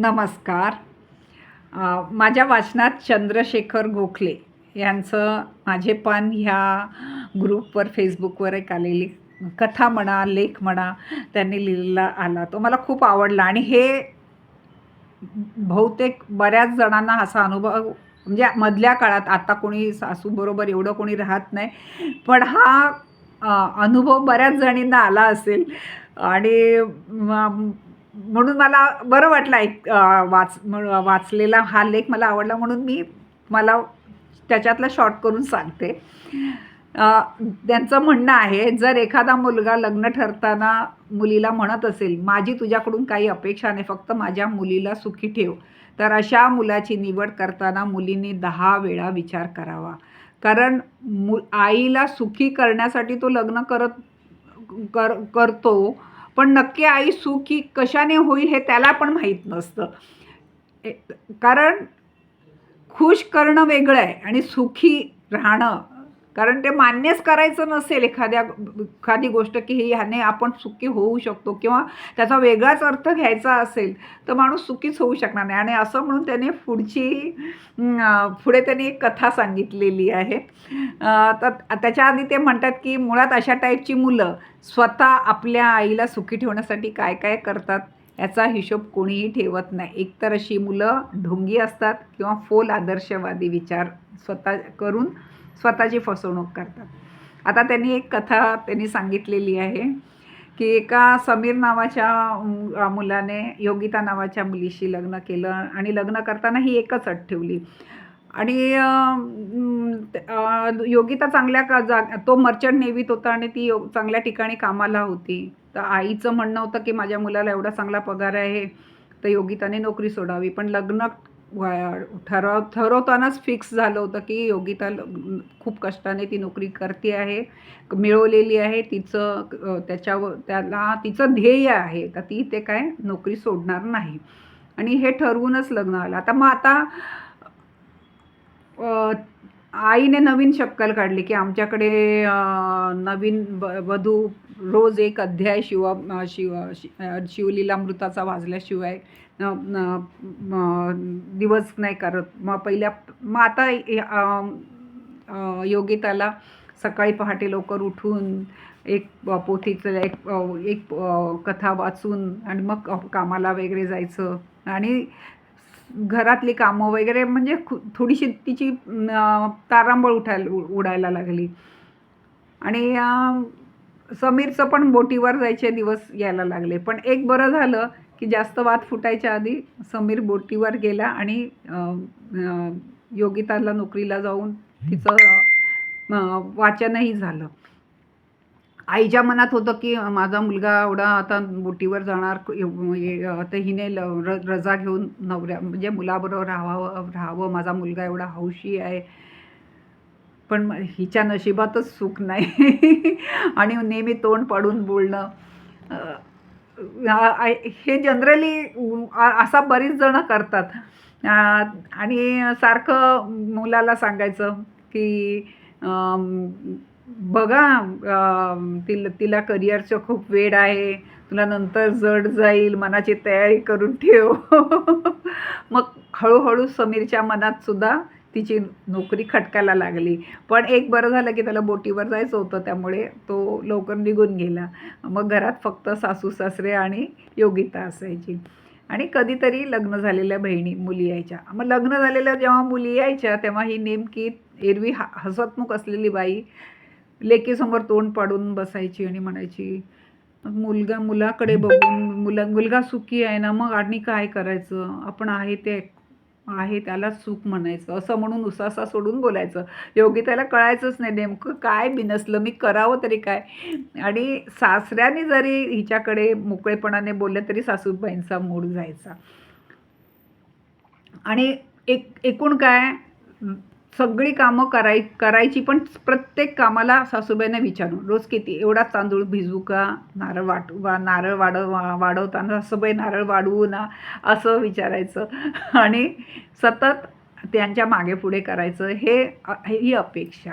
नमस्कार. माझ्या वाचनात चंद्रशेखर गोखले यांचं माझे पान ह्या ग्रुपवर फेसबुकवर एक आलेली कथा म्हणा लेख म्हणा त्यांनी लिहिलेला आला. तो मला खूप आवडला आणि हे बहुतेक बऱ्याच जणांना असा अनुभव म्हणजे मधल्या काळात आता कोणी सासूबरोबर एवढं कोणी राहत नाही पण हा अनुभव बऱ्याच जणींना आला असेल. आणि म्हणून मला बरं वाटलं ऐक वाच वाचलेला हा लेख मला आवडला म्हणून मी मला त्याच्यातला शॉर्ट करून सांगते. त्यांचं म्हणणं आहे जर एखादा मुलगा लग्न ठरताना मुलीला म्हणत असेल माझी तुझ्याकडून काही अपेक्षा नाही फक्त माझ्या मुलीला सुखी ठेव तर अशा मुलाची निवड करताना मुलींनी दहा वेळा विचार करावा. कारण मु आईला सुखी करण्यासाठी तो लग्न करत कर करतो पण नक्की आई सुखी कशाने होईल हे त्याला पण माहीत नसतं. कारण खुश करणं वेगळं आहे आणि सुखी राहणं कारण ते मान्यच करायचं नसेल एखाद्या एखादी गोष्ट की ही ह्याने आपण सुखी होऊ शकतो किंवा त्याचा वेगळाच अर्थ घ्यायचा असेल तर माणूस सुखीच होऊ शकणार नाही. आणि असं म्हणून त्याने पुढची पुढे त्यांनी एक कथा सांगितलेली आहे. तर त्याच्या आधी ते म्हणतात की मुळात अशा टाईपची मुलं स्वतः आपल्या आईला सुखी ठेवण्यासाठी काय काय करतात याचा हिशोब कोणीही ठेवत नाही. एकतर अशी मुलं ढोंगी असतात किंवा फोल आदर्शवादी विचार स्वतः करून स्वतःची फसवणूक करतात. आता त्यांनी एक कथा त्यांनी सांगितलेली आहे की एका समीर नावाच्या मुलाने योगिता नावाच्या मुलीशी लग्न केलं आणि लग्न करताना ही एकच अट ठेवली. आणि योगिता चांगल्या का जा तो मर्चंट नेवीत होता आणि ती यो- चांगल्या ठिकाणी कामाला होती. तर आईचं म्हणणं होतं की माझ्या मुलाला एवढा चांगला पगार आहे तर योगिताने नोकरी सोडावी. पण लग्न ठरव ठरवतानाच फिक्स झालं होतं की योगिता ल- खूप कष्टाने ती नोकरी करते आहे मिळवलेली आहे तिचं त्याच्यावर त्याला तिचं ध्येय आहे तर ती ते काय नोकरी सोडणार नाही. आणि हे ठरवूनच लग्न आलं. आता मग आता आईने नवीन शक्कल काढली की आमच्याकडे नवीन ब वधू रोज एक अध्याय शिव शिव शि- शिवलीला मृताचा वाजल्याशिवाय दिवस नाही करत. मग पहिल्या मग आता योगिताला सकाळी पहाटे लवकर उठून एक पोथीचं एक एक कथा वाचून आणि मग कामाला वगैरे जायचं. आणि घरातली कामं वगैरे म्हणजे खू थोडीशी तिची तारांबळ उठायला उडायला लागली. आणि समीरचं पण बोटीवर जायचे दिवस यायला लागले. पण एक बरं झालं की जास्त वाद फुटायच्या आधी समीर बोटीवर गेला आणि योगिताला नोकरीला जाऊन तिचं वाचनही झालं. आईच्या मनात होतं की माझा मुलगा एवढा आता बोटीवर जाणार एव- आता हिने ल- र- रजा घेऊन नवऱ्या म्हणजे मुलाबरोबर राहावं राहावं माझा मुलगा एवढा हौशी आहे. पण हिच्या नशिबातच सुख नाही. आणि नेहमी तोंड पाडून बोलणं. हे जनरली असा बरीच जणं करतात. आणि सारखं मुलाला सांगायचं की बघा तिला तिला करिअरचं खूप वेळ आहे. तुला नंतर जड जाईल. मनाची तयारी करून ठेव. मग हळूहळू समीरच्या मनात सुद्धा तिची नोकरी खटकायला लागली. पण एक बरं झालं की त्याला बोटीवर जायचं होतं. त्यामुळे तो लवकर निघून गेला. मग घरात फक्त सासू सासरे आणि योगिता असायची. आणि कधीतरी लग्न झालेल्या बहिणी मुली यायच्या. मग लग्न झालेल्या जेव्हा मुली यायच्या तेव्हा ही नेमकी एरवी ह हसतमुख असलेली बाई लेकीसमोर तोंड पाडून बसायची आणि म्हणायची मुलगा मुलाकडे बघून मुला मुलगा सुखी आहे ना मग आणि काय करायचं? आपण आहे ते आहे त्याला सुख म्हणायचं असं म्हणून उसासा सोडून बोलायचं. योगी त्याला कळायचंच नाही नेमकं काय बिनसलं मी करावं तरी काय? आणि सासऱ्याने जरी हिच्याकडे मोकळेपणाने बोललं तरी सासूबाईंचा मूड जायचा. आणि एक एकूण काय? सगळी कामं कराय करायची पण प्रत्येक कामाला सासूबाईंना विचारून. रोज किती एवढा तांदूळ भिजू का? नारळ वाट वा नारळ वाढव वाढवताना सासूबाई नारळ वाढवू ना? असं विचारायचं. आणि सतत त्यांच्या मागे पुढे करायचं. हे ही अपेक्षा.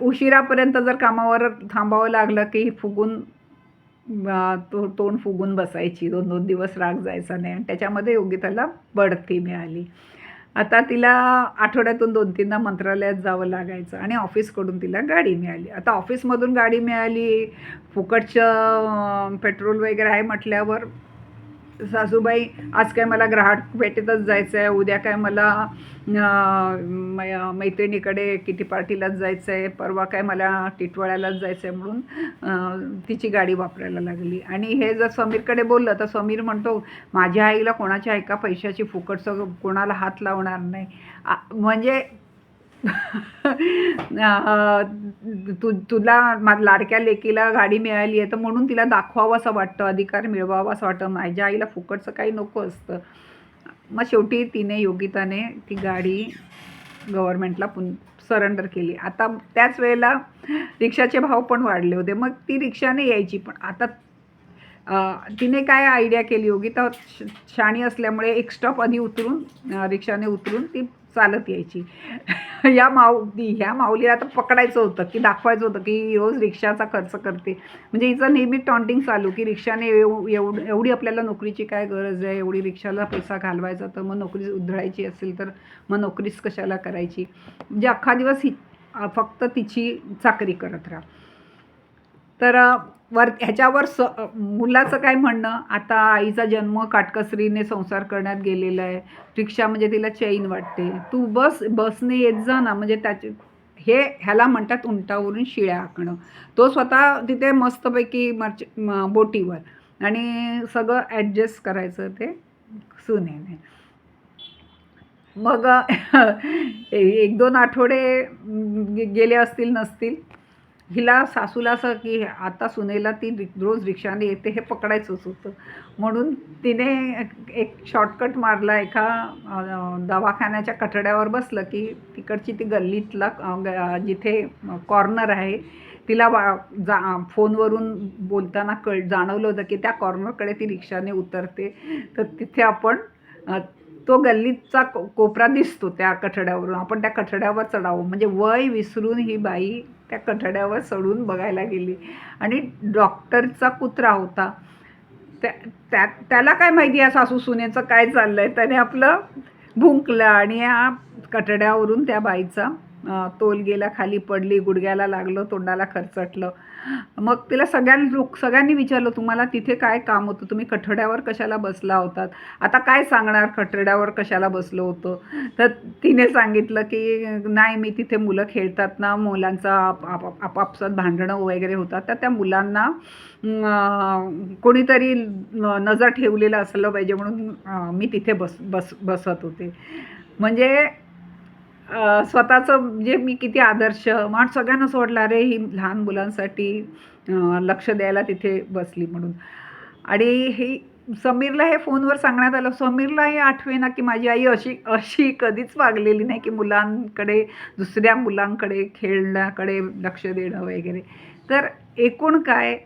उशिरापर्यंत जर कामावर थांबावं लागलं की फुगून तो तोंड फुगून बसायची. दोन दोन दिवस राग जायचा नाही. आणि त्याच्यामध्ये योगिताला बढती मिळाली. आता तिला आठवड्यातून दोन तीनदा मंत्रालयात जावं लागायचं आणि ऑफिसकडून तिला गाडी मिळाली. आता ऑफिसमधून गाडी मिळाली फुकटचं पेट्रोल वगैरे आहे म्हटल्यावर सासूबाई आज काय मला ग्राहक पेठेतच जायचं आहे उद्या काय मला मै- मैत्रिणीकडे किटी पार्टीलाच जायचं आहे परवा काय मला टिटवाळ्यालाच जायचं आहे म्हणून तिची गाडी वापरायला लागली. आणि हे जर समीरकडे बोललं तर समीर म्हणतो माझ्या आईला कोणाच्या एका पैशाची फुकटचं कोणाला हात लावणार नाही. आ- म्हणजे तु तुला मा लाडक्या लेकीला गाडी मिळाली आहे तर म्हणून तिला दाखवावं असं वाटतं अधिकार मिळवावा असं वाटतं. माझ्या आईला फुकटचं काही नको असतं. मग शेवटी तिने योगिताने ती गाडी गव्हर्मेंटला पुन सरेंडर केली. आता त्याच वेळेला रिक्षाचे भाव पण वाढले होते. मग ती रिक्षाने यायची पण. आता तिने काय आयडिया केली होगी? श- शाणी असल्यामुळे एक स्टॉप आधी उतरून रिक्षाने उतरून ती चालत यायची. या माऊली ह्या माऊलीला आता पकडायचं होतं की दाखवायचं होतं की रोज रिक्षाचा खर्च करते. म्हणजे हिचं नेहमी टॉन्टिंग चालू की रिक्षाने एव एवढ एवढी आपल्याला नोकरीची काय गरज आहे? एवढी रिक्षाला पैसा घालवायचा तर मग नोकरी उधळायची असेल तर मग नोकरीच कशाला करायची? म्हणजे अख्खा दिवस ही फक्त तिची चाकरी करत राहा. तर वर ह्याच्यावर स मुलाचं काय म्हणणं? आता आईचा जन्म काटकसरीने संसार करण्यात गेलेला आहे. रिक्षा म्हणजे तिला चैन वाटते. तू बस बसने येत जा ना. म्हणजे त्याचे हे ह्याला म्हणतात उंटावरून शिळ्या आखणं. तो स्वतः तिथे मस्तपैकी मर्च बोटीवर. आणि सगळं ॲडजस्ट करायचं ते सुनेने. मग एक दोन आठवडे गेले असतील नसतील. हिला सासूला असं की आता सुनेला ती रोज रिक्षाने येते हे पकडायचंच होतं. म्हणून तिने एक शॉर्टकट मारला एका दवाखान्याच्या कठड्यावर बसलं की तिकडची ती गल्लीतला ग- जिथे कॉर्नर आहे तिला वा जा फोनवरून बोलताना कळ जाणवलं होतं की त्या कॉर्नरकडे ती रिक्षाने उतरते. तर तिथे आपण तो गल्लीचा को कोपरा दिसतो त्या कठड्यावरून. आपण त्या कठड्यावर चढावं. म्हणजे वय विसरून ही बाई त्या कठड्यावर चढून बघायला गेली. आणि डॉक्टरचा कुत्रा होता. त्या त्या त्याला काय माहिती आहे सासू सुनेचं काय चाललं आहे त्याने आपलं भुंकलं आणि या कठड्यावरून त्या बाईचा तोल गेला खाली पडली गुडघ्याला लागलं तोंडाला खरचटलं. मग तिला सगळ्या लोक सगळ्यांनी विचारलं तुम्हाला तिथे काय काम होतं? तुम्ही कठड्यावर कशाला बसला होतात? आता काय सांगणार कठड्यावर कशाला बसलो होतं? तर तिने सांगितलं की नाही मी तिथे मुलं खेळतात ना मुलांचा आप- आप- आपापसात भांडणं वगैरे होतात तर त्या मुलांना कोणीतरी नजर ठेवलेलं असलं पाहिजे म्हणून मी तिथे बस बस बसत होते. म्हणजे स्वतःचं म्हणजे मी किती आदर्श मान सगळ्यांना सोडला रे ही लहान मुलांसाठी लक्ष द्यायला तिथे बसली म्हणून. आणि ही समीरला हे फोनवर सांगण्यात आलं. समीरलाही आठवे ना की माझी आई अशी अशी कधीच वागलेली नाही की मुलांकडे दुसऱ्या मुलांकडे खेळण्याकडे लक्ष देणं वगैरे. तर एकूण काय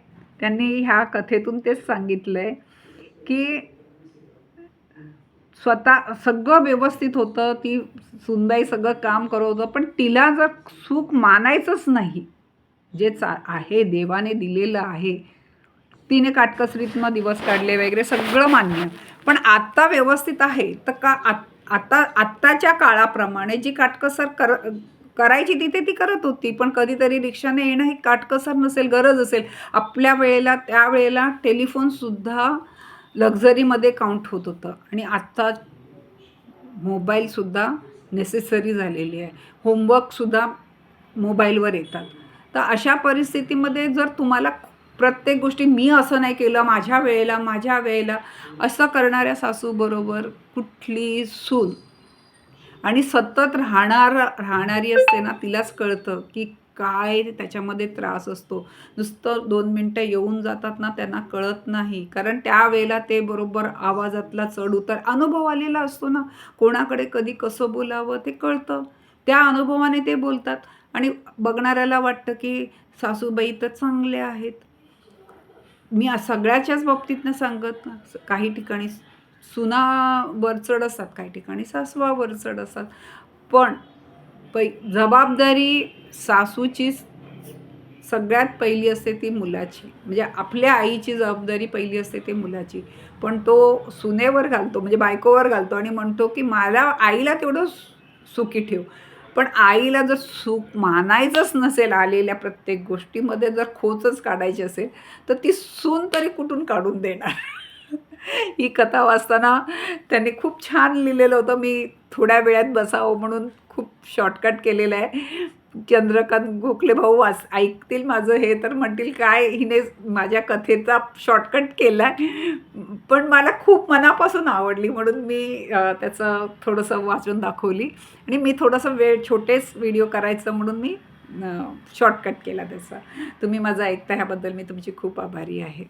त्यांनी ह्या कथेतून तेच सांगितलं आहे की स्वतः सगळं व्यवस्थित होतं ती सुनबाई सगळं काम करत होतं पण तिला जर सुख मानायचंच नाही जे चा आहे देवाने दिलेलं आहे तिने काटकसरीतनं दिवस काढले वगैरे सगळं मान्य. पण आत्ता व्यवस्थित आहे तर का आत- आता आत्ताच्या काळाप्रमाणे जी काटकसर कर करायची तिथे ती करत होती पण कधीतरी रिक्षाने येणं ही काटकसर नसेल गरज असेल. आपल्या वेळेला त्या वेळेला टेलिफोनसुद्धा लक्झरीमध्ये काउंट होत होतं. आणि आत्ता मोबाईलसुद्धा नेसेसरी झालेली आहे. होमवर्कसुद्धा मोबाईलवर येतात. तर अशा परिस्थितीमध्ये जर तुम्हाला प्रत्येक गोष्टी मी असं नाही केलं माझ्या वेळेला माझ्या वेळेला असं करणाऱ्या सासूबरोबर कुठली सून आणि सतत राहणार राहणारी असते ना तिलाच कळतं की काय त्याच्यामध्ये त्रास असतो. नुसतं दोन मिनटं येऊन जातात ना त्यांना कळत नाही. कारण त्यावेळेला ते बरोबर आवाजातला चढ उतर अनुभव आलेला असतो ना. कोणाकडे कधी कसं बोलावं ते कळतं. त्या अनुभवाने ते बोलतात. आणि बघणाऱ्याला वाटतं की सासूबाई तर चांगले आहेत. मी सगळ्याच्याच बाबतीतनं सांगत ना काही ठिकाणी सुना वरचढ असतात काही ठिकाणी सासवा वरचढ असतात. पण पै जबाबदारी सासूची सगळ्यात पहिली असते ती मुलाची. म्हणजे आपल्या आईची जबाबदारी पहिली असते ती मुलाची. पण तो सुनेवर घालतो म्हणजे बायकोवर घालतो आणि म्हणतो की मला आईला तेवढं सु- सुखी ठेव. पण आईला जर सुख मानायचंच नसेल आलेल्या प्रत्येक गोष्टीमध्ये जर खोचच काढायची असेल तर ती सून तरी कुठून काढून देणार? ही कथा वाचताना त्यांनी खूप छान लिहिलेलं होतं. मी थोड्या वेळात बसावं म्हणून खूप शॉर्टकट केलेलं आहे. चंद्रकांत गोखले भाऊ वाच ऐकतील माझं हे तर म्हणतील काय हिने माझ्या कथेचा शॉर्टकट केला आहे पण मला खूप मनापासून आवडली म्हणून मी त्याचं थोडंसं वाचून दाखवली. आणि मी थोडंसं वेळ छोटेच व्हिडिओ करायचं म्हणून मी शॉर्टकट केला त्याचा. तुम्ही माझं ऐकता ह्याबद्दल मी तुमची खूप आभारी आहे.